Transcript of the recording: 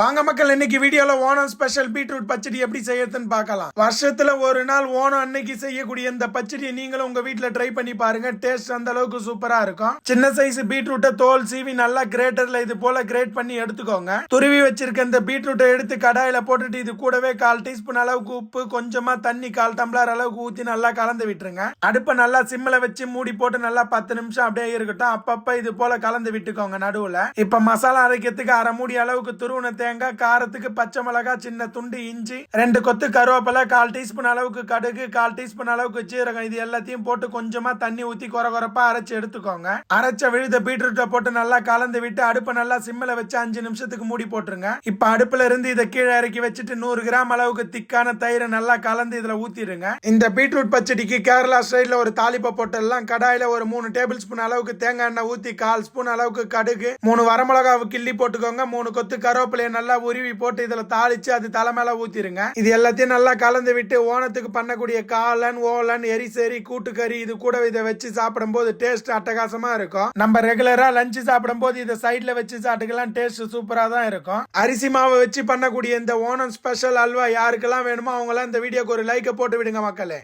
வாங்க மக்கள் இன்னைக்கு வீடியோல ஓணம் ஸ்பெஷல் பீட்ரூட் பச்சடி எப்படி செய்யறதுன்னு பார்க்கலாம். வருஷத்துல ஒரு நாள் ஓணம் அன்னைக்கு செய்யக்கூடிய இந்த பச்சடியை நீங்களும் உங்க வீட்டுல ட்ரை பண்ணி பாருங்க. டேஸ்ட் அந்த அளவுக்கு சூப்பரா இருக்கும். சின்ன சைஸ் பீட்ரூட்டை தோல் சீவி நல்லா கிரேட்டர்ல இது போல கிரேட் பண்ணி எடுத்துக்கோங்க. துருவி வச்சிருக்க இந்த பீட்ரூட்டை எடுத்து கடாயில போட்டுட்டு இது கூடவே கால் டீஸ்பூன் அளவுக்கு உப்பு கொஞ்சமா தண்ணி கால் டம்ளர் அளவுக்கு ஊத்தி நல்லா கலந்து விட்டுருங்க. அடுப்பை நல்லா சிம்ல வச்சு மூடி போட்டு நல்லா பத்து நிமிஷம் அப்படியே இருக்கட்டும். அப்பப்ப இது போல கலந்து விட்டுக்கோங்க நடுவுல. இப்ப மசாலா அரைக்கிறதுக்கு அரை மூடி அளவுக்கு துருவன தேங்காய் காரத்துக்கு பச்சை மிளகாய் சின்ன துண்டு இஞ்சி ரெண்டு கொத்து கருவேப்பிலை கால் டீஸ்பூன் அளவுக்கு கடுகு கால் டீஸ்பூன் அளவுக்கு சீரகம் இது எல்லாத்தையும் போட்டு கொஞ்சமா தண்ணி ஊத்தி கொர கொரப்பா அரைச்சு எடுத்துக்கோங்க. அரைச்ச விழுத பீட்ரூட்டை போட்டு நல்லா கலந்து விட்டு அடுப்பை நல்லா சிம்மில் வச்சு அஞ்சு நிமிஷத்துக்கு மூடி போட்டுருங்க. இப்போ அடுப்புல இருந்து இதை கீழே இறக்கி வச்சுட்டு நூறு கிராம் அளவுக்கு திக்கான தயிரை நல்லா கலந்து இதுல ஊத்திடுங்க. இந்த பீட்ரூட் பச்சடிக்கு கேரளா ஸ்டைலில் ஒரு தாலிப்பை போட்டெல்லாம் கடாயில ஒரு மூணு டேபிள் ஸ்பூன் அளவுக்கு தேங்காய் எண்ணெய் ஊத்தி கால் ஸ்பூன் அளவுக்கு கடுகு மூணு வரமிளகாவை கிள்ளி போட்டுக்கோங்க. மூணு கொத்து கருவேப்பிலை நல்லா உருவி போட்டு இதுல தாளிச்சு அது தலை மேல ஊத்திருங்க. இது எல்லாத்தையும் நல்லா கலந்து விட்டு ஓணத்துக்கு பண்ணக்கூடிய காலன் ஓலன் எரிசேரி கூட்டுக்கறி இது கூட இதை வச்சு சாப்பிடும்போது டேஸ்ட் அட்டகாசமா இருக்கும். நம்ம ரெகுலரா லஞ்ச் சாப்பிடும்போது இதை சைட்ல வச்சு சாப்பிட்டுக்கலாம் டேஸ்ட் சூப்பரா தான் இருக்கும். அரிசி மாவை வச்சு பண்ணக்கூடிய இந்த ஓணம் ஸ்பெஷல் அல்வா யாருக்கெல்லாம் வேணுமோ அவங்க இந்த வீடியோக்கு ஒரு லைக்கை போட்டு விடுங்க மக்களே.